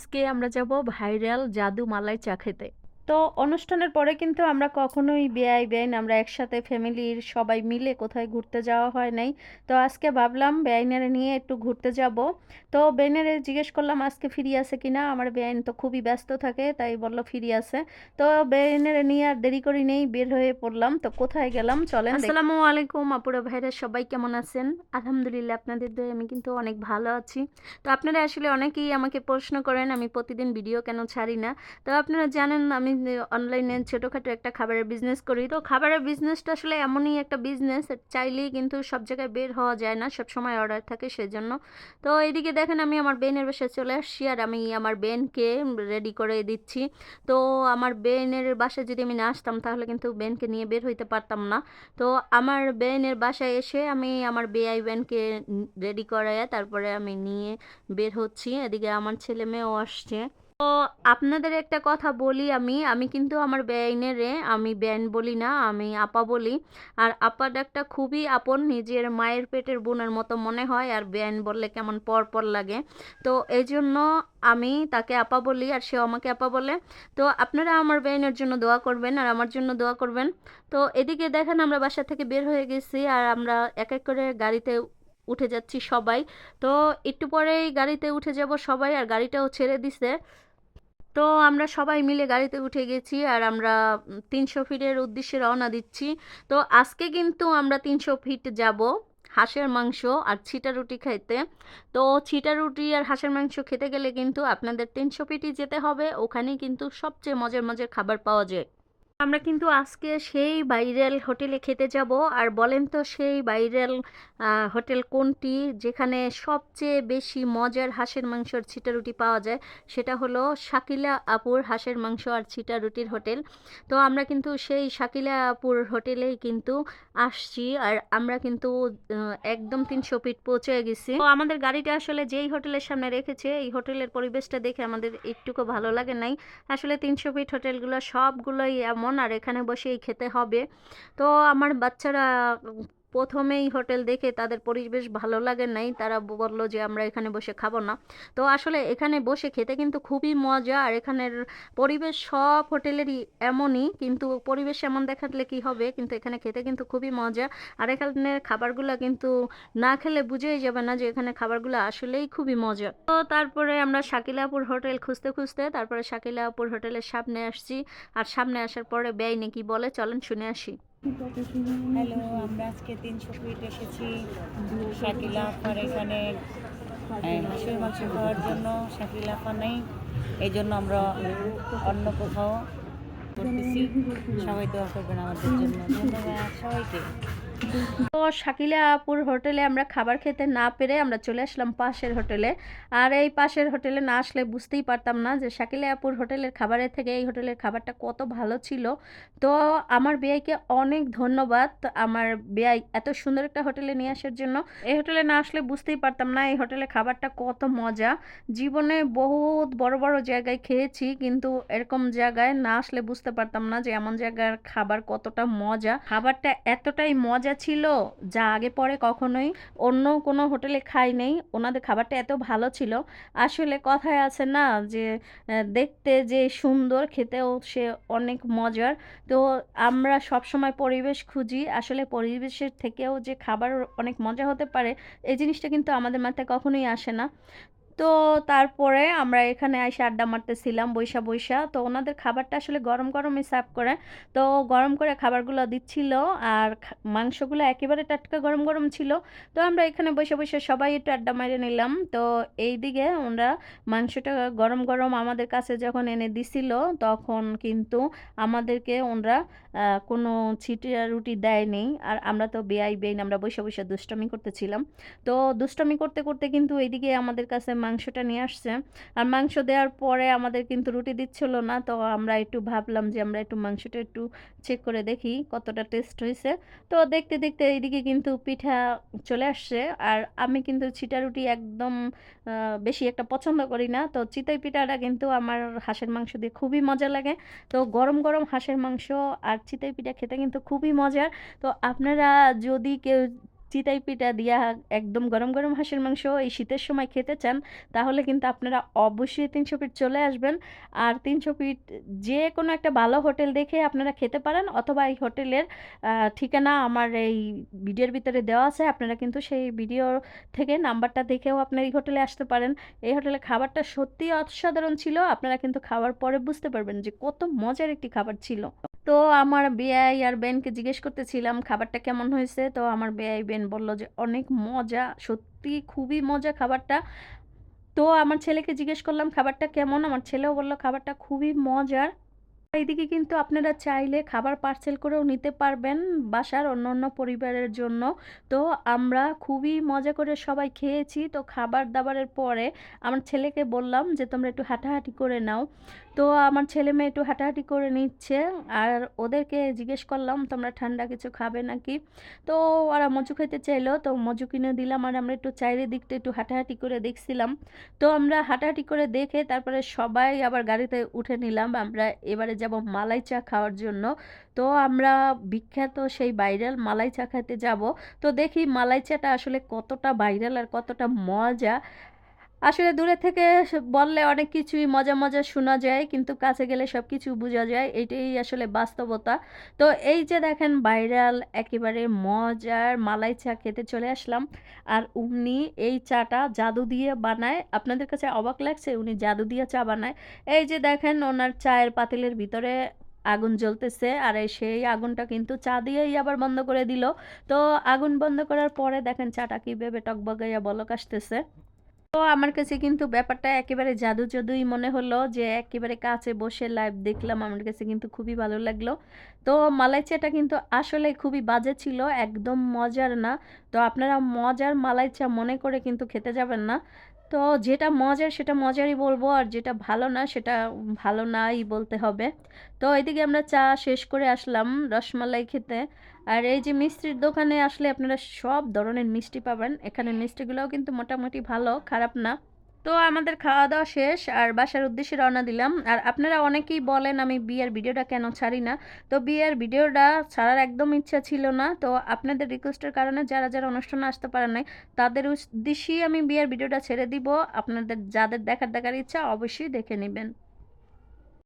আজকে আমরা যাব ভাইরাল জাদু মালাই চা খেতে। তো অনুষ্ঠানের পরে কিন্তু আমরা কখনোই বেআই বেআইন, আমরা একসাথে ফ্যামিলির সবাই মিলে কোথায় ঘুরতে যাওয়া হয় নাই। তো আজকে ভাবলাম বেআইনারে নিয়ে একটু ঘুরতে যাব। তো বেআইনারে জিজ্ঞেস করলাম, আজকে ফ্রি আছে কিনা আমার বেআইন তো খুবই ব্যস্ত থাকে, তাই বলল, ফ্রি আছে। তো বেআইনারে নিয়ে আর দেরি করি নেই, বের হয়ে পড়লাম। তো কোথায় গেলাম? চলেন আসসালামু আলাইকুম আপুরা ভাইরা, সবাই কেমন আছেন? আলহামদুলিল্লাহ, আপনাদের দয়ে আমি কিন্তু অনেক ভালো আছি। তো আপনারা আসলে অনেকেই আমাকে প্রশ্ন করেন, আমি প্রতিদিন ভিডিও কেন ছাড়ি না? তো আপনারা জানেন, আমি অনলাইনে ছোটোখাটো একটা খাবারের বিজনেস করি। তো খাবারের বিজনেসটা আসলে এমনই একটা বিজনেস চাইলেই কিন্তু সব জায়গায় বের হওয়া যায় না সব সময় অর্ডার থাকে সেজন্য। তো এইদিকে দেখেন আমি আমার বেনের বাসায় চলে আসছি আর আমি আমার বেনকে রেডি করে দিচ্ছি। তো আমার বেনের বাসায় যদি আমি না আসতাম তাহলে কিন্তু বেনকে নিয়ে বের হইতে পারতাম না। তো আমার বেনের বাসায় এসে আমি আমার বেআই বেনকে রেডি করায় তারপরে আমি নিয়ে বের হচ্ছি। এদিকে আমার ছেলে মেয়েও আসছে। তো আপনাদের একটা কথা বলি আমি। আমি কিন্তু আমার বেআইনেরে আমি বেআইন বলি না, আমি আপা বলি। আর আপা ডাকটা খুবই আপন নিজের মায়ের পেটের বোনের মতো মনে হয়, আর বেআইন বললে কেমন পর পর লাগে। তো এই জন্য আমি তাকে আপা বলি, আর সেও আমাকে আপা বলে। তো আপনারা আমার বেআইনের জন্য দোয়া করবেন, আর আমার জন্য দোয়া করবেন। তো এদিকে দেখেন আমরা বাসা থেকে বের হয়ে গেছি, আর আমরা এক এক করে গাড়িতে উঠে যাচ্ছি সবাই। তো একটু পরেই গাড়িতে উঠে যাব সবাই, আর গাড়িটাও ছেড়ে দিছে। তো আমরা সবাই মিলে গাড়িতে উঠে গেছি আর আমরা তিনশো ফিটের উদ্দেশ্যে রওনা দিচ্ছি। তো আজকে কিন্তু আমরা তিনশো ফিট যাব হাঁসের মাংস আর ছিটা রুটি খাইতে। তো ছিটা রুটি আর হাঁসের মাংস খেতে গেলে কিন্তু আপনাদের তিনশো ফিটই যেতে হবে। ওখানেই কিন্তু সবচেয়ে মজার মজার খাবার পাওয়া যায়। আমরা কিন্তু আজকে সেই ভাইরাল হোটেলে খেতে যাব। আর বলেন তো সেই ভাইরাল হোটেল কোনটি? যেখানে সবচেয়ে বেশি মজার হাঁসের মাংস আর ছিটা রুটি পাওয়া যায়, সেটা হলো শাকিলা আপুর হাঁসের মাংস আর ছিটা রুটির হোটেল। তো আমরা কিন্তু সেই শাকিলা আপুর হোটেলেই কিন্তু আসছি। আর আমরা কিন্তু একদম তিনশো ফিট পৌঁছে গেছি। তো আমাদের গাড়িটা আসলে যেই হোটেলের সামনে রেখেছে, এই হোটেলের পরিবেশটা দেখে আমাদের একটুকু ভালো লাগে নাই। আসলে তিনশো ফিট হোটেলগুলো সবগুলোই এমন আর এখানে বসেই খেতে হবে। তো আমার বাচ্চারা প্রথমেই হোটেল দেখে তাদের পরিবেশ ভালো লাগে নাই। তারা বলল যে, আমরা এখানে বসে খাব না। তো আসলে এখানে বসে খেতে কিন্তু খুবই মজা। আর এখানের পরিবেশ সব হোটেলেরই এমনই, কিন্তু পরিবেশ এমন দেখালে কি হবে? কিন্তু এখানে খেতে কিন্তু খুবই মজা। আর এখানের খাবারগুলো কিন্তু না খেলে বুঝেই যাবে না যে এখানে খাবারগুলো আসলেই খুবই মজা। তো তারপরে আমরা শাকিলাপুর হোটেল খুঁজতে খুঁজতে তারপরে শাকিলাপুর হোটেলের সামনে আসছি। আর সামনে আসার পরে ব্যয় নাকি বলে? চলেন শুনে আসি। হ্যালো, আমরা আজকে তিন ফিট এসেছি। শাকিলা আফার এখানে হাঁসের মাংস খাওয়ার জন্য। শাকিলা আফা নেই, এই জন্য আমরা অন্য কোথাও করতেছি। সবাই দোয়া করবেন আমাদের জন্য। ধন্যবাদ সবাইকে। তো শাকিলাপুর হোটেলে আমরা খাবার খেতে না পেরে আমরা চলে আসলাম পাশের হোটেলে। আর এই পাশের হোটেলে না আসলে বুঝতেই পারতাম না যে শাকিলাপুর হোটেলের খাবারের থেকে এই হোটেলের খাবারটা কত ভালো ছিল। তো আমার বেয়াইকে অনেক ধন্যবাদ আমার বেয়াই এত সুন্দর একটা হোটেলে নিয়ে আসার জন্য। এই হোটেলে না আসলে বুঝতেই পারতাম না এই হোটেলে খাবারটা কত মজা। জীবনে বহুত বড় বড় জায়গায় খেয়েছি কিন্তু এরকম জায়গায় না আসলে বুঝতে পারতাম না যে এমন জায়গার খাবার কতটা মজা। খাবারটা এতটাই মজা ছিল যা আগে পরে কখনোই অন্য কোনো হোটেলে খাই নেই। ওনাদের খাবারটা এত ভালো ছিল। আসলে কথায় আছে না যে দেখতে যে সুন্দর, খেতেও সে অনেক মজার। তো আমরা সব সময় পরিবেশ খুঁজি। আসলে পরিবেশের থেকেও যে খাবার অনেক মজা হতে পারে, এই জিনিসটা কিন্তু আমাদের মাথায় কখনোই আসে না। তো তারপরে আমরা এখানে এসে আড্ডা মারতেছিলাম বৈশা বৈশা তো ওনাদের খাবারটা আসলে গরম গরমই সার্ভ করে। তো গরম করে খাবারগুলো দিচ্ছিল আর মাংসগুলো একেবারে টাটকা গরম গরম ছিল। তো আমরা এখানে বসে বসে সবাই একটু আড্ডা মেরে নিলাম। তো এই দিকে ওরা মাংসটা গরম গরম আমাদের কাছে যখন এনে দিছিল, তখন কিন্তু আমাদেরকে ওনরা কোনো ছিটিয়া রুটি দেয়নি। আর আমরা তো বেআই বেইন আমরা বসে বসে দুষ্টামি করতেছিলাম। তো দুষ্টমি করতে করতে কিন্তু এইদিকে আমাদের কাছে মাংসটা নিয়ে আসছে। আর মাংস দেওয়ার পরে আমাদের কিন্তু রুটি দিচ্ছিল না, তো আমরা একটু ভাবলাম যে আমরা একটু মাংসটা একটু চেক করে দেখি কতটা টেস্ট হয়েছে। তো দেখতে দেখতে এইদিকে কিন্তু পিঠা চলে আসছে। আর আমি কিন্তু ছিটা রুটি একদম বেশি একটা পছন্দ করি না। তো চিতই পিঠাটা কিন্তু আমার হাঁসের মাংস দিয়ে খুবই মজা লাগে। তো গরম গরম হাঁসের মাংস আর চিতই পিঠা খেতে কিন্তু খুবই মজার। তো আপনারা যদি কেউ চিতাই পিঠা দিয়া একদম গরম, গরম হাঁসের মাংস এই শীতের সময় খেতে চান, তাহলে কিন্তু আপনারা অবশ্যই ৩০০ ফিট চলে আসবেন। আর ৩০০ ফিট যেকোনো একটা ভালো হোটেল দেখে আপনারা খেতে পারেন অথবা এই হোটেলের ঠিকানা আমার এই ভিডিওর ভিতরে দেওয়া আছে। আপনারা কিন্তু সেই ভিডিও থেকে নাম্বারটা দেখেও আপনারা এই হোটেলে আসতে পারেন। এই হোটেলের খাবারটা সত্যিই অসাধারণ ছিল। আপনারা কিন্তু খাওয়ার পরে বুঝতে পারবেন যে কত মজার একটি খাবার ছিল। তো আমার বেয়াই আর বেনকে জিজ্ঞেস করতেছিলাম খাবারটা কেমন হয়েছে? তো আমার বেয়াই বেন বলল যে, "অনেক মজা। সত্যি খুবই মজা খাবারটা।" তো আমার ছেলেকে জিজ্ঞেস করলাম খাবারটা কেমন? আমার ছেলেও বলল খাবারটা খুবই মজার। এইদিকে কিন্তু আপনারা চাইলে খাবার পার্সেল করেও নিতে পারবেন বাসার অন্য অন্য পরিবারের জন্য। তো আমরা খুবই মজা করে সবাই খেয়েছি। তো খাবার-দাবারের পরে আমার ছেলেকে বললাম যে, "তোমরা একটু হাঁটাহাঁটি করে নাও।" তো আমার ছেলে-মেয়ে একটু হাঁটাহাঁটি করে নিচ্ছে। আর ওদেরকে জিজ্ঞেস করলাম, "তোমরা ঠান্ডা কিছু খাবে নাকি?" তো ওরা মজু খেতে চাইলো। তো মজু কিনে দিলাম আর আমরা একটু চারিদিকটা একটু হাঁটাহাঁটি করে দেখছিলাম। তো আমরা হাঁটাহাঁটি করে দেখে তারপরে সবাই আবার গাড়িতে উঠে নিলাম। আমরা এবারে যাব মালাই চা খাওয়ার জন্য। তো আমরা বিখ্যাত সেই ভাইরাল মালাই চা খেতে যাব। তো দেখি মালাই চাটা আসলে কতটা ভাইরাল আর কতটা মজা। আসলে দূরে থেকে বললে অনেক কিছুই মজা, মজা শোনা যায়। কিন্তু কাছে গেলে সবকিছু বোঝা যায়। এটাই আসলে বাস্তবতা। তো এই যে দেখেন ভাইরাল একেবারে মজার মালাই চা খেতে চলে আসলাম। আর উনি এই চাটা জাদু দিয়ে বানায়। আপনাদের কাছে অবাক লাগছে? উনি জাদু দিয়ে চা বানায়। এই যে দেখেন ওনার চায়ের পাতিলের ভিতরে আগুন জ্বলতেছে। আর এই সেই আগুনটা কিন্তু চা দিয়েই আবার বন্ধ করে দিল। তো আগুন বন্ধ করার পরে দেখেন চাটা কীভাবে টকবগাইয়া বলক আসতেছে। তো আমার কাছে কিন্তু ব্যাপারটা একেবারে জাদু, জাদুই মনে হলো যে একেবারে কাছে বসে লাইভ দেখলাম। আমার কাছে কিন্তু খুবই ভালো লাগল। তো মালাই চাটা কিন্তু আসলে খুবই বাজে ছিল। একদম মজার না। তো আপনারা মজার মালাই চা মনে করে কিন্তু খেতে যাবেন না। তো যেটা মজার সেটা মজারই বলব আর যেটা ভালো না সেটা ভালো নাই বলতে হবে। তো এদিকে আমরা চা শেষ করে আসলাম রসমালাই খেতে। আর এই যে মিষ্টির দোকানে আসলে আপনারা সব ধরনের মিষ্টি পাবেন। এখানে মিষ্টিগুলোও কিন্তু মোটামুটি ভালো, খারাপ না। তো আমাদের খাওয়া-দাওয়া শেষ আর বাসার উদ্দেশ্যে রওনা দিলাম। আর আপনারা অনেকেই বলেন আমি বিয়ের ভিডিওটা কেন ছাড়ি না? তো বিয়ের ভিডিওটা ছাড়ার একদম ইচ্ছা ছিল না। তো আপনাদের রিকোয়েস্টের কারণে যারা, যারা অনুষ্ঠানে আসতে পারে নাই তাদের উদ্দেশ্যেই আমি বিয়ের ভিডিওটা ছেড়ে দিব। আপনাদের যাদের দেখার, দেখার ইচ্ছা অবশ্যই দেখে নিবেন।